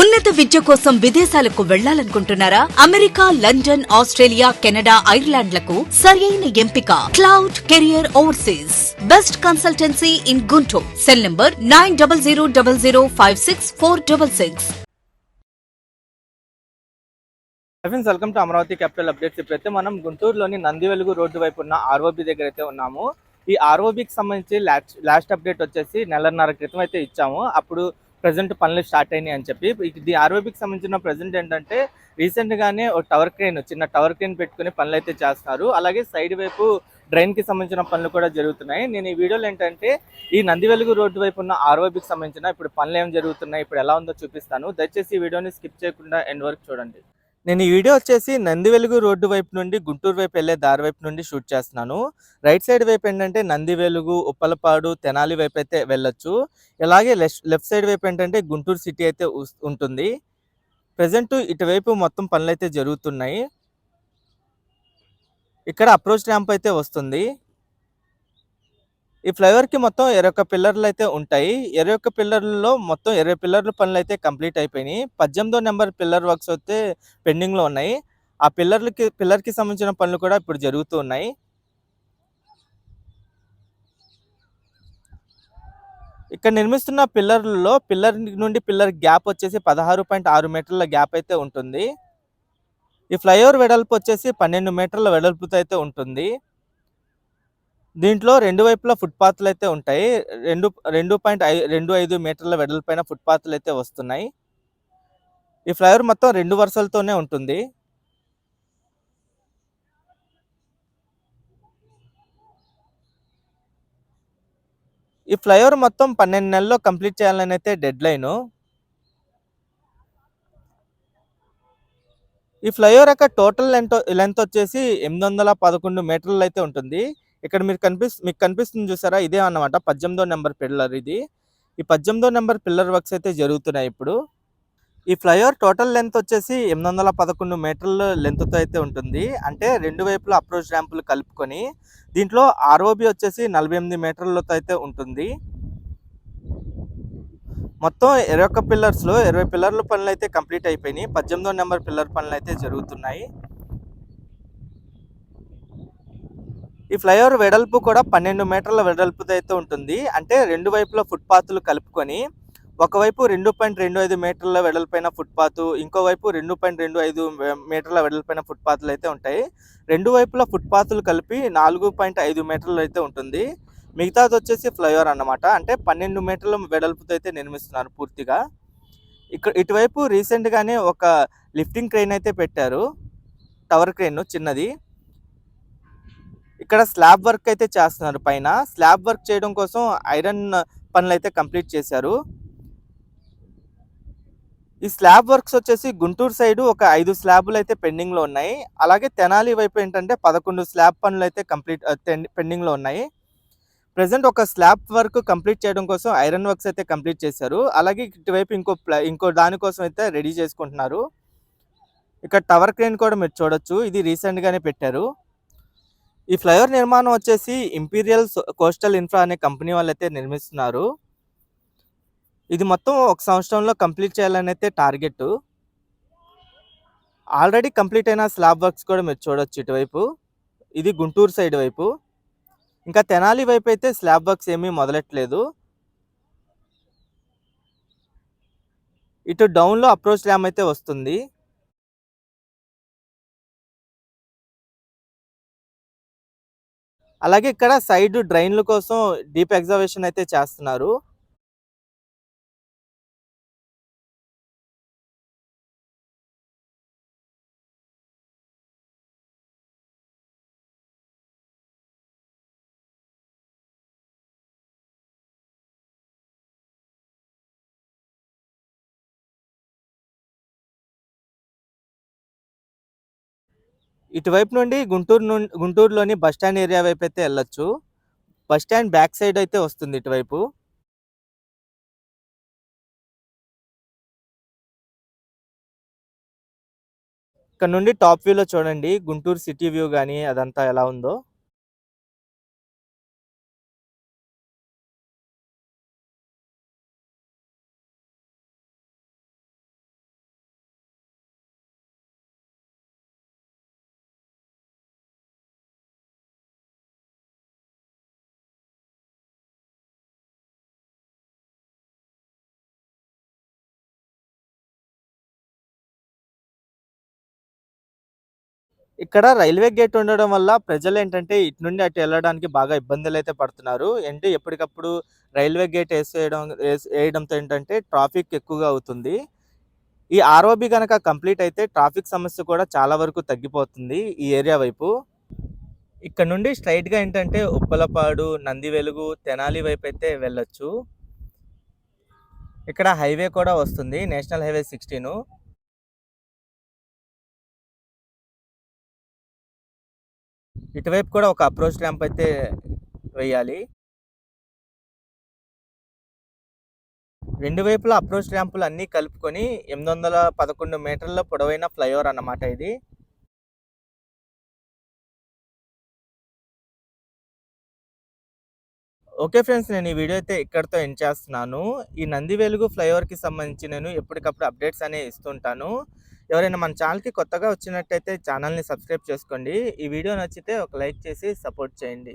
ఉన్నత విద్య కోసం విదేశాలకు వెళ్ళాలనుకుంటున్నారా? అమెరికా లండన్ ఆస్ట్రేలియా కెనడా ఐర్లాండ్లకు సరియైన ఎంపిక. Cloud career overseas. Best consultancy in Guntur. Cell number nine double zero double zero five six four double six. Friends welcome to Amaravati capital updates ఇప్పుడైతే మనం గుంటూరులోని నందివెలుగు రోడ్డు వైపు ఉన్న ఆర్ఓబి దగ్గర అయితే ఉన్నాము. ఈ ఆర్ఓబికి సంబంధించి లాస్ట్ లాస్ట్ అప్డేట్ వచ్చేసి నెలన్నర క్రితం అయితే ఇచ్చాము. అప్పుడు ప్రజెంట్ పనులు స్టార్ట్ అయినాయి అని చెప్పి. ఇది ఆర్ఓబికి సంబంధించిన ప్రజెంట్ ఏంటంటే రీసెంట్ గానే ఒక టవర్ క్రేన్ చిన్న టవర్ క్రేన్ పెట్టుకుని పనులు అయితే చేస్తున్నారు అలాగే సైడ్ వైపు డ్రైన్కి సంబంధించిన పనులు కూడా జరుగుతున్నాయి. నేను ఈ వీడియోలో ఏంటంటే ఈ నందివెలుగు రోడ్డు వైపు ఉన్న ఆర్ఓబికి సంబంధించిన ఇప్పుడు పనులు ఏం జరుగుతున్నాయి ఇప్పుడు ఎలా ఉందో చూపిస్తాను. దయచేసి ఈ వీడియోని స్కిప్ చేయకుండా ఎండ్ వరకు చూడండి. నేను ఈ వీడియో వచ్చేసి నంది వెలుగు రోడ్డు వైపు నుండి గుంటూరు వైపు వెళ్ళే దారి వైపు నుండి షూట్ చేస్తున్నాను. రైట్ సైడ్ వైపు ఏంటంటే నంది వెలుగు ఉప్పలపాడు తెనాలి వైపు అయితే వెళ్ళొచ్చు. ఇలాగే లెఫ్ట్ సైడ్ వైపు ఏంటంటే గుంటూరు సిటీ అయితే ఉంటుంది. ప్రజెంట్ ఇటువైపు మొత్తం పనులు అయితే జరుగుతున్నాయి. ఇక్కడ అప్రోచ్ ర్యాంప్ అయితే వస్తుంది. ఈ ఫ్లైఓవర్కి మొత్తం ఇరవై పిల్లర్లు అయితే ఉంటాయి. ఇరవై ఒక్క పిల్లర్లలో మొత్తం ఇరవై పిల్లర్ల పనులు అయితే కంప్లీట్ అయిపోయినాయి. పద్దెనిమిదో నెంబర్ పిల్లర్ వర్క్స్ అయితే పెండింగ్లో ఉన్నాయి. ఆ పిల్లర్లకి పిల్లర్కి సంబంధించిన పనులు కూడా ఇప్పుడు జరుగుతూ ఉన్నాయి. ఇక్కడ నిర్మిస్తున్న పిల్లర్లలో పిల్లర్ నుండి పిల్లర్ గ్యాప్ వచ్చేసి పదహారు పాయింట్ ఆరు మీటర్ల గ్యాప్ అయితే ఉంటుంది. ఈ ఫ్లైఓవర్ వెడల్పు వచ్చేసి పన్నెండు మీటర్ల వెడల్పుతో అయితే ఉంటుంది. దీంట్లో రెండు వైపులా ఫుట్పాత్లు అయితే ఉంటాయి. రెండు రెండు పాయింట్ ఐ రెండు ఐదు మీటర్ల వెడల్పైన ఫుట్పాత్లు అయితే వస్తున్నాయి. ఈ ఫ్లైఓవర్ మొత్తం రెండు వరుసలతోనే ఉంటుంది. ఈ ఫ్లైఓవర్ మొత్తం పన్నెండు నెలల్లో కంప్లీట్ చేయాలని అయితే డెడ్ లైన్ ఈ ఫ్లైఓవర్ యొక్క టోటల్ లెంత్ లెంత్ వచ్చేసి ఎనిమిది వందల పదకొండు మీటర్లు అయితే ఉంటుంది. ఇక్కడ మీరు కనిపిస్తు మీకు కనిపిస్తుంది చూసారా? ఇదే అన్నమాట. పద్దెనిమిదో నెంబర్ పిల్లర్ ఇది. ఈ పద్దెనిమిదో నెంబర్ పిల్లర్ వర్క్స్ అయితే జరుగుతున్నాయి ఇప్పుడు. ఈ ఫ్లైఓవర్ టోటల్ లెంత్ వచ్చేసి ఎనిమిది వందల పదకొండు మీటర్ల లెంత్తో అయితే ఉంటుంది. అంటే రెండు వైపులా అప్రోచ్ ర్యాంపులు కలుపుకొని దీంట్లో ఆర్ఓబి వచ్చేసి నలభై ఎనిమిది మీటర్లతో అయితే ఉంటుంది. మొత్తం ఇరవై ఒక్క పిల్లర్స్లో ఇరవై పిల్లర్ల పనులు అయితే కంప్లీట్ అయిపోయినాయి. పద్దెనిమిదో నెంబర్ పిల్లర్ పనులు అయితే జరుగుతున్నాయి. ఈ ఫ్లైఓవర్ వెడల్పు కూడా పన్నెండు మీటర్ల వెడల్పుతో అయితే ఉంటుంది. అంటే రెండు వైపుల ఫుట్పాత్లు కలుపుకొని ఒకవైపు రెండు పాయింట్ రెండు ఐదు మీటర్ల వెడల్పైన ఫుట్పాత్ ఇంకోవైపు రెండు పాయింట్ రెండు ఐదు మీటర్ల వెడల్పైన ఫుట్పాత్లు అయితే ఉంటాయి. రెండు వైపుల ఫుట్పాత్లు కలిపి నాలుగు పాయింట్ ఐదు మీటర్లు అయితే ఉంటుంది. మిగతాది వచ్చేసి ఫ్లైఓవర్ అన్నమాట. అంటే పన్నెండు మీటర్ల వెడల్పుతో అయితే నిర్మిస్తున్నారు పూర్తిగా. ఇక్కడ ఇటువైపు రీసెంట్గానే ఒక లిఫ్టింగ్ క్రెయిన్ అయితే పెట్టారు. టవర్ క్రెయిన్ చిన్నది. ఇక్కడ స్లాబ్ వర్క్ అయితే చేస్తున్నారు. పైన స్లాబ్ వర్క్ చేయడం కోసం ఐరన్ పనులు అయితే కంప్లీట్ చేశారు. ఈ స్లాబ్ వర్క్స్ వచ్చేసి గుంటూరు సైడ్ ఒక ఐదు స్లాబ్లు అయితే పెండింగ్లో ఉన్నాయి. అలాగే తెనాలి వైపు ఏంటంటే పదకొండు స్లాబ్ పనులు అయితే కంప్లీట్ పెండింగ్లో ఉన్నాయి. ప్రజెంట్ ఒక స్లాబ్ వర్క్ కంప్లీట్ చేయడం కోసం ఐరన్ వర్క్స్ అయితే కంప్లీట్ చేశారు. అలాగే ఇటువైపు ఇంకో ప్ల- ఇంకో దానికోసం అయితే రెడీ చేసుకుంటున్నారు. ఇక్కడ టవర్ క్రేన్ కూడా మీరు చూడొచ్చు. ఇది రీసెంట్గానే పెట్టారు. ఈ ఫ్లైఓవర్ నిర్మాణం వచ్చేసి ఇంపీరియల్ కోస్టల్ ఇన్ఫ్రా అనే కంపెనీ వాళ్ళు అయితే నిర్మిస్తున్నారు. ఇది మొత్తం ఒక సంవత్సరంలో కంప్లీట్ చేయాలని అయితే టార్గెట్. ఆల్రెడీ కంప్లీట్ అయిన స్లాబ్ వర్క్స్ కూడా మీరు చూడొచ్చు ఇటువైపు. ఇది గుంటూరు సైడ్ వైపు. ఇంకా తెనాలి వైపు అయితే స్లాబ్ వర్క్స్ ఏమీ మొదలెట్టలేదు. ఇటు డౌన్లో అప్రోచ్ డ్యామ్ అయితే వస్తుంది. అలాగే ఇక్కడ సైడ్ డ్రైన్ల కోసం డీప్ ఎగ్జర్వేషన్ అయితే చేస్తున్నారు. ఇటువైపు నుండి గుంటూరు నుండి గుంటూరులోని బస్ స్టాండ్ ఏరియా వైపు అయితే వెళ్ళొచ్చు. బస్ స్టాండ్ బ్యాక్ సైడ్ అయితే వస్తుంది ఇటువైపు. ఇక్కడ నుండి టాప్ వ్యూలో చూడండి. గుంటూరు సిటీ వ్యూ కానీ అదంతా ఎలా ఉందో. ఇక్కడ రైల్వే గేట్ ఉండడం వల్ల ప్రజలు ఏంటంటే ఇటు నుండి అటు వెళ్ళడానికి బాగా ఇబ్బందులు అయితే పడుతున్నారు. అంటే ఎప్పటికప్పుడు రైల్వే గేట్ వేసేయడం వేయడంతో ఏంటంటే ట్రాఫిక్ ఎక్కువగా అవుతుంది. ఈ ఆర్ఓబి కనుక కంప్లీట్ అయితే ట్రాఫిక్ సమస్య కూడా చాలా వరకు తగ్గిపోతుంది ఈ ఏరియా వైపు. ఇక్కడ నుండి స్ట్రైట్గా ఏంటంటే ఉప్పలపాడు నంది వెలుగు తెనాలి వైపు అయితే వెళ్ళొచ్చు. ఇక్కడ హైవే కూడా వస్తుంది నేషనల్ హైవే సిక్స్టీను. ఇటువైపు కూడా ఒక అప్రోచ్ ర్యాంప్ అయితే వేయాలి. రెండు వైపులా అప్రోచ్ ర్యాంపులు అన్నీ కలుపుకొని ఎనిమిది వందల పదకొండు మీటర్ల పొడవైన ఫ్లైఓవర్ అన్నమాట ఇది. ఓకే ఫ్రెండ్స్ నేను ఈ వీడియో అయితే ఇక్కడితో ఎండ్ చేస్తున్నాను. ఈ నంది వెలుగు ఫ్లైఓవర్కి సంబంధించి నేను ఎప్పటికప్పుడు అప్డేట్స్ అనేవి ఇస్తుంటాను. ఎవరైనా మన ఛానల్కి కొత్తగా వచ్చినట్టయితే ఛానల్ని సబ్స్క్రైబ్ చేసుకోండి. ఈ వీడియో నచ్చితే ఒక లైక్ చేసి సపోర్ట్ చేయండి.